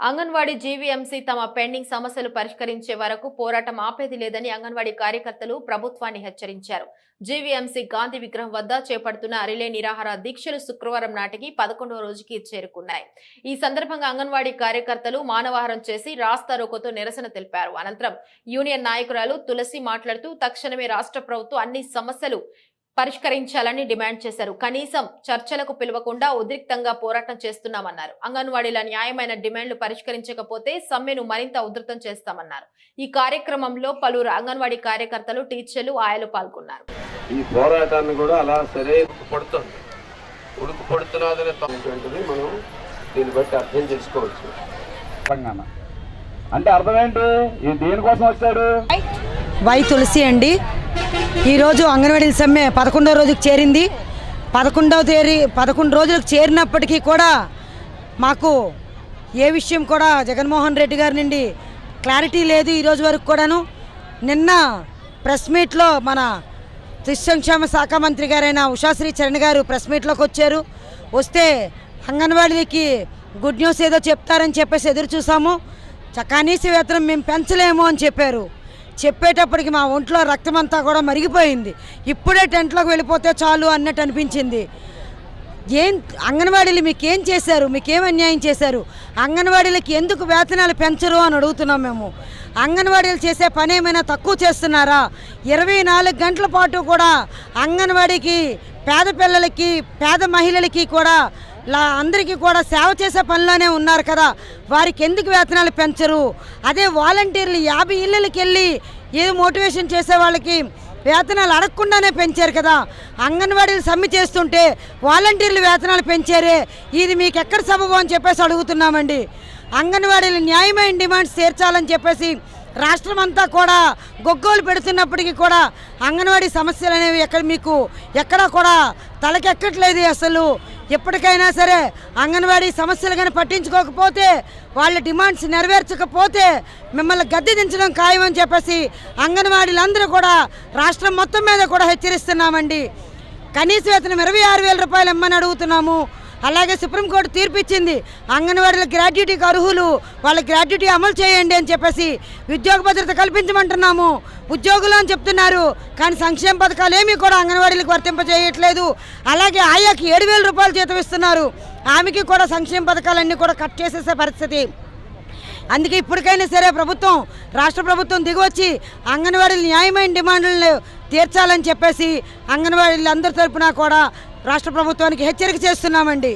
Anganwadi GVMC తమ pending సమస్యలు పరిష్కరించే వరకు పోరాటం ఆపేది లేదని అంగన్వాడీ కార్యకర్తలు ప్రభుత్వాన్ని హెచ్చరించారు. జీవీఎంసీ గాంధీ విగ్రహం వద్ద చేపడుతున్న రిలే నిరాహార దీక్షలు శుక్రవారం నాటికి పదకొండవ రోజుకి చేరుకున్నాయి. ఈ సందర్భంగా అంగన్వాడీ కార్యకర్తలు మానవహారం చేసి రాస్తారోకోతో నిరసన తెలిపారు. అనంతరం యూనియన్ నాయకురాలు తులసి మాట్లాడుతూ తక్షణమే రాష్ట్ర ప్రభుత్వం అన్ని సమస్యలు పరిష్కరించాలని డిమాండ్ చేశారు. కనీసం చర్చలకు పిలవకుండా ఉద్రిక్తంగా పోరాటం చేస్తున్నామన్నారు. అంగన్వాడీల న్యాయమైన డిమాండ్లు పరిష్కరించకపోతే సమ్మెను మరింత ఉధృతం చేస్తామన్నారు. ఈ కార్యక్రమంలో పలువురు అంగన్వాడీ కార్యకర్తలు టీచర్లు ఆయలు పాల్గొన్నారు. ఈ పోరాటాన్ని కూడా అలా సరే పడుతుంది ఉడుకు పడుతున్నదని తప్పటువంటిది మనం దీన్ని బట్టి అర్థం చేసుకోవచ్చు. అంటే అర్థం ఏంటి? ఈ దేనికోసం వచ్చాడు? వై తులసి అండి. ఈరోజు అంగన్వాడీల సమ్మె పదకొండవ రోజుకి చేరింది. పదకొండవ తేదీ పదకొండు రోజులకు చేరినప్పటికీ కూడా మాకు ఏ విషయం కూడా జగన్మోహన్ రెడ్డి గారి నుండి క్లారిటీ లేదు ఈరోజు వరకు కూడాను. నిన్న ప్రెస్ మీట్లో మన శిశు సంక్షేమ శాఖ మంత్రి గారైన ఉషాశ్రీ చరణ్ గారు ప్రెస్ మీట్లోకి వచ్చారు. వస్తే అంగన్వాడీకి గుడ్ న్యూస్ ఏదో చెప్తారని చెప్పేసి ఎదురు చూసాము. కనీస వేతనం మేము పెంచలేము అని చెప్పారు. చెప్పేటప్పటికి మా ఒంట్లో రక్తం అంతా కూడా మరిగిపోయింది. ఇప్పుడే టెంట్లోకి వెళ్ళిపోతే చాలు అన్నట్టు అనిపించింది. ఏం అంగన్వాడీలు మీకు ఏం చేశారు? మీకేం అన్యాయం చేశారు? అంగన్వాడీలకి ఎందుకు వేతనాలు పెంచరు అని అడుగుతున్నాం మేము. అంగన్వాడీలు చేసే పని ఏమైనా తక్కువ చేస్తున్నారా? ఇరవై నాలుగు గంటల పాటు కూడా అంగన్వాడీకి పేద పిల్లలకి పేద మహిళలకి కూడా అందరికీ కూడా సేవ చేసే పనిలోనే ఉన్నారు కదా. వారికి ఎందుకు వేతనాలు పెంచరు? అదే వాలంటీర్లు యాభై ఇళ్ళకి వెళ్ళి ఏది మోటివేషన్ చేసే వాళ్ళకి వేతనాలు అడగకుండానే పెంచారు కదా. అంగన్వాడీలు సమ్మె చేస్తుంటే వాలంటీర్లు వేతనాలు పెంచారే. ఇది మీకు ఎక్కడ సబబు అని చెప్పేసి అడుగుతున్నామండి. అంగన్వాడీలు న్యాయమైన డిమాండ్స్ తీర్చాలని చెప్పేసి రాష్ట్రం అంతా కూడా గొగ్గోలు పెడుతున్నప్పటికీ కూడా అంగన్వాడీ సమస్యలు అనేవి ఎక్కడ మీకు ఎక్కడా కూడా తలకెక్కట్లేదు అసలు. ఎప్పటికైనా సరే అంగన్వాడీ సమస్యలు కానీ పట్టించుకోకపోతే వాళ్ళ డిమాండ్స్ నెరవేర్చకపోతే మిమ్మల్ని గద్దె దించడం ఖాయమని చెప్పేసి అంగన్వాడీలందరూ కూడా రాష్ట్రం మొత్తం మీద కూడా హెచ్చరిస్తున్నామండి. కనీస వేతనం ఇరవై ఆరు వేల రూపాయలు ఇమ్మని అడుగుతున్నాము. అలాగే సుప్రీంకోర్టు తీర్పు ఇచ్చింది అంగన్వాడీల గ్రాడ్యుటీకి అర్హులు వాళ్ళ గ్రాడ్యుటీ అమలు చేయండి అని చెప్పేసి ఉద్యోగ భద్రత కల్పించమంటున్నాము. ఉద్యోగులు అని చెప్తున్నారు. కానీ సంక్షేమ పథకాలు ఏమీ కూడా అంగన్వాడీలకు వర్తింపజేయట్లేదు. అలాగే ఆయాకి ఏడు వేల రూపాయలు జీతం ఇస్తున్నారు. ఆమెకి కూడా సంక్షేమ పథకాలన్నీ కూడా కట్ చేసేసే పరిస్థితి. అందుకే ఇప్పటికైనా సరే ప్రభుత్వం రాష్ట్ర ప్రభుత్వం దిగొచ్చి అంగన్వాడీల న్యాయమైన డిమాండ్లను తీర్చాలని చెప్పేసి అంగన్వాడీలు అందరి తరపున కూడా రాష్ట్ర ప్రభుత్వానికి హెచ్చరిక చేస్తున్నామండి.